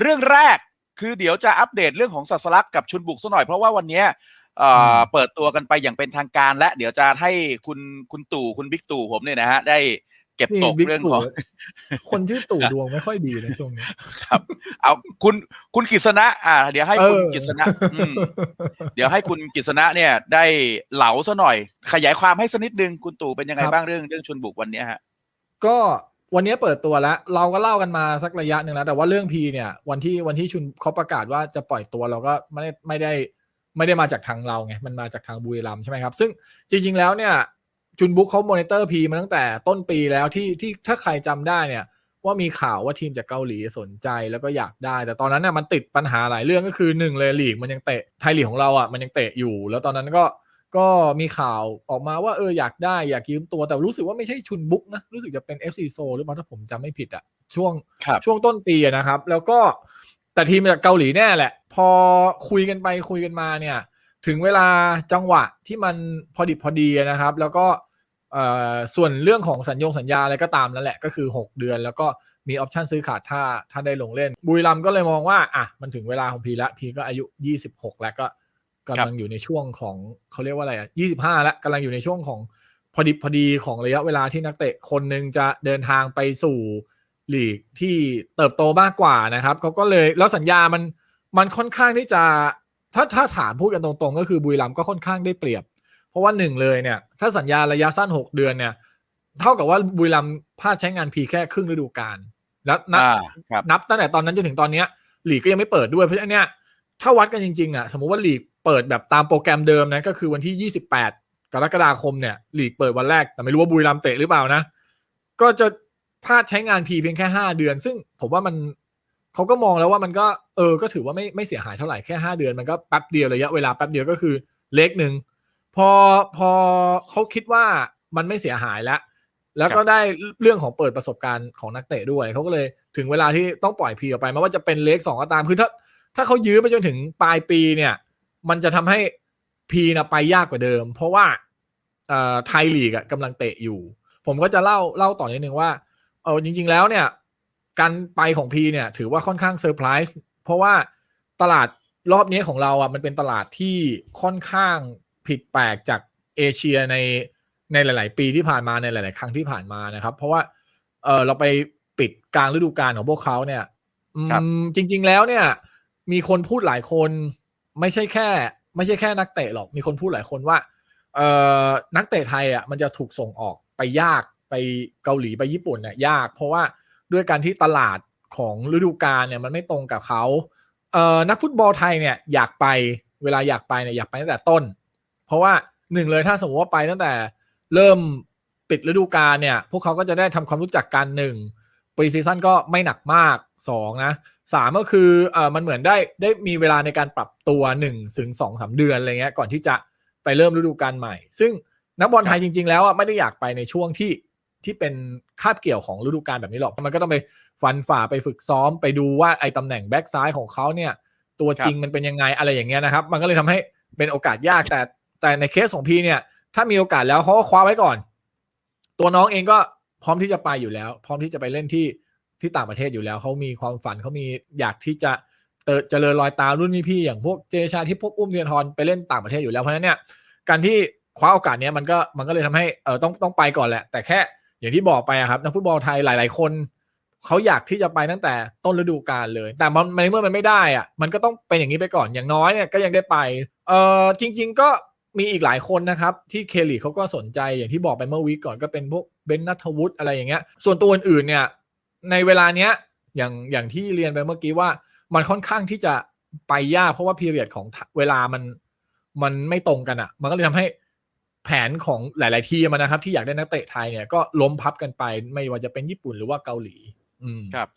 เรื่องแรกคือเดี๋ยวจะอัปเดตเรื่องของสัสลักกับชุนบุกซะหน่อยเพราะว่าวันเนี้ยเอ่อเปิดตัวกันไปอย่างเป็นทางการ และเดี๋ยวจะให้คุณคุณตู่คุณบิ๊กตู่ผมเนี่ยนะฮะได้เก็บนี่ตกบิ๊กเรื่องตู่ของ คนชื่อตู่ดวงไม่ค่อยดีนะช่วงนี้ครับ เอาคุณคุณกฤษณะอ่า เดี๋ยวให้คุณเออกฤษณะอืมเดี๋ยวให้คุณกฤษณะเนี่ย ได้เหลาซะหน่อย ขยายความให้สักนิดนึงคุณตู่เป็นยังไงบ้างเรื่องเรื่องชุนบุกวันเนี้ยฮะ ก็ วันนี้เปิดตัวแล้ว เราก็เล่ากันมาสักระยะหนึ่งแล้ว แต่ว่าเรื่องพีเนี่ย วันที่วันที่ชุนเขาประกาศว่าจะปล่อยตัวเราก็ไม่ได้ไม่ได้ไม่ได้มาจากทางเราไงมันมาจากทางบุรีรัมใช่ไหมครับ ซึ่งจริง ๆ แล้วเนี่ยจุนบุ๊กเขามอนิเตอร์พีมาตั้งแต่ต้นปีแล้วที่ที่ถ้าใครจำได้เนี่ยว่ามีข่าวว่าทีมจากเกาหลีสนใจแล้วก็อยากได้ แต่ตอนนั้นน่ะมันติดปัญหาหลายเรื่องก็คือหนึ่งเลยลีกมันยังเตะไทยลีกของเราอะมันยังเตะอยู่ แล้วตอนนั้นก็ ก็มีข่าวออกมาว่าเอออยากได้อยากยืมตัวแต่รู้สึกว่าไม่ใช่ชุนบุ๊กนะ รู้สึกจะเป็น FC โซหรือเปล่าถ้าผมจำไม่ผิดอะช่วงครับช่วงต้นปีอะนะครับ แล้วก็แต่ทีมจากเกาหลีแน่แหละ พอคุยกันไปคุยกันมาเนี่ย ถึงเวลาจังหวะที่มันพอดิบพอดีนะครับ แล้วก็เอ่อส่วนเรื่องของสัญญงสัญญาอะไรก็ตามนั่นแหละก็คือ 6 เดือน แล้วก็มีออปชันซื้อขาดถ้าถ้าได้ลงเล่น บุรีรัมย์ก็เลยมองว่าอะมันถึงเวลาของพีละพีก็อายุ 26 แล้วก็ กำลังอยู่ในช่วงของเขาเรียกว่าอะไรอะ25แล้วกำลังอยู่ในช่วงของพอดิบพอดีของระยะเวลาที่นักเตะคนหนึ่งจะเดินทางไปสู่ลีกที่เติบโตมากกว่านะครับเขาก็เลยแล้วสัญญามันมันค่อนข้างที่จะถ้าถ้าถามพูดกันตรงๆ ก็คือบุรีรัมย์ก็ค่อนข้างได้เปรียบ เพราะว่าหนึ่งเลยเนี่ย ถ้าสัญญาระยะสั้น 6 เดือนเนี่ย เท่ากับว่าบุรีรัมย์พลาดใช้งานพีแค่ครึ่งฤดูกาลแล้วนับอ่าครับนับตั้งแต่ตอนนั้นจนถึงตอนเนี้ยลีกก็ยังไม่เปิดด้วยเพราะฉะนั้นเนี่ยถ้าวัดกันจริงๆอะสมมุติว่าลีก เปิดแบบตามโปรแกรมเดิมนะก็คือวันที่ 28 กรกฎาคมเนี่ยลีกเปิดวันแรกแต่ไม่รู้ว่าบุรีรัมเตะหรือเปล่านะ ก็จะพลาดใช้งานพีเพียงแค่ 5 เดือน ซึ่งผมว่ามันเขาก็มองแล้วว่ามันก็เออก็ถือว่าไม่ไม่เสียหายเท่าไหร่แค่ 5 เดือนมันก็แป๊บเดียวระยะเวลาแป๊บเดียวก็คือเล็กหนึ่งพอพอเขาคิดว่ามันไม่เสียหายแล้ว แล้วก็ได้เรื่องของเปิดประสบการณ์ของนักเตะด้วยเขาก็เลยถึงเวลาที่ต้องปล่อยพีออกไปไม่ว่าจะเป็นเล็กสองก็ตามคือถ้าถ้าเขายื้อไปจนถึงปลายปีเนี่ย มันจะทำให้พีนะไปยากกว่าเดิม เพราะว่าเอ่อไทยลีกอะกำลังเตะอยู่ ผมก็จะเล่าเล่าต่อนิดนึงว่าเออจริง ๆ แล้วเนี่ย การไปของพีเนี่ย ถือว่าค่อนข้างเซอร์ไพรส์เพราะว่าตลาดรอบนี้ของเราอะมันเป็นตลาดที่ค่อนข้างผิดแปลกจากเอเชียในในหลาย ๆ ปีที่ผ่านมาในหลาย ๆ ครั้งที่ผ่านมานะครับ เพราะว่าเออเราไปปิดกลางฤดูกาลของพวกเขาเนี่ยอืมครับจริง ๆ แล้วเนี่ย มีคนพูดหลายคน ไม่ใช่แค่ ไม่ใช่แค่นักเตะหรอกมีคนพูดหลายคนว่าเอ่อนักเตะไทยอะมันจะถูกส่งออกไปยากไปเกาหลีไปญี่ปุ่นเนี่ยยาก เพราะว่าด้วยการที่ตลาดของฤดูกาลเนี่ยมันไม่ตรงกับเขาเอ่อนักฟุตบอลไทยเนี่ยอยากไปเวลาอยากไปเนี่ยอยากไปตั้งแต่ต้น เพราะว่าหนึ่งเลยถ้าสมมติว่าไปตั้งแต่เริ่มปิดฤดูกาลเนี่ย พวกเขาก็จะได้ทำความรู้จักกันหนึ่งปีซีซั่นก็ไม่หนักมาก สองนะสามก็คือเอ่อมันเหมือนได้ได้มีเวลาในการปรับตัวหนึ่งถึงสองสามเดือนอะไรเงี้ยก่อนที่จะไปเริ่มฤดูกาลใหม่ ซึ่งนักบอลไทยจริง ๆ แล้วอะไม่ได้อยากไปในช่วงที่ที่เป็นคาบเกี่ยวของฤดูกาลแบบนี้หรอกมันก็ต้องไปฟันฝ่าไปฝึกซ้อมไปดูว่าไอ้ตำแหน่งแบ็กซ้ายของเขาเนี่ย ตัวจริงมันเป็นยังไงอะไรอย่างเงี้ยนะครับ มันก็เลยทำให้เป็นโอกาสยากแต่แต่ในเคสของพี่เนี่ย ถ้ามีโอกาสแล้วเขาก็คว้าไว้ก่อน ตัวน้องเองก็พร้อมที่จะไปอยู่แล้ว พร้อมที่จะไปเล่นที่ ที่ต่างประเทศอยู่แล้วเขามีความฝันเขามีอยากที่จะเติเจริญรอยตามรุ่นพี่ๆอย่างพวกเจชาที่พวกอุ้มเทียนทรไปเล่นต่างประเทศอยู่แล้วเพราะฉะนั้นเนี่ยการที่คว้าโอกาสนี้มันก็มันก็เลยทำให้เออต้องต้องไปก่อนแหละ แต่แค่อย่างที่บอกไปครับนักฟุตบอลไทยหลาย ๆ คนเขาอยากที่จะไปตั้งแต่ต้นฤดูกาลเลย แต่มันในเมื่อมันไม่ได้อะมันก็ต้องเป็นอย่างนี้ไปก่อนอย่างน้อยเนี่ยก็ยังได้ไปเออจริง ๆ ก็มีอีกหลายคนนะครับที่เคลีเขาก็สนใจอย่างที่บอกไปเมื่อวีก่อนก็เป็นพวกเบนนัทวุฒิอะไรอย่างเงี้ยส่วนตัวอื่นๆเนี่ย ในเวลาเนี้ยอย่างอย่างที่เรียนไปเมื่อกี้ว่ามันค่อนข้างที่จะไปยากเพราะว่าพีเรียดของเวลามันมันไม่ตรงกันอะ่ะ มันก็เลยทำให้แผนของหลาย ๆ ทีมันนะครับ ที่อยากได้นักเตะไทยเนี่ยก็ล้มพับกันไปไม่ว่าจะเป็นญี่ปุ่นหรือว่าเกาหลี อืมครับ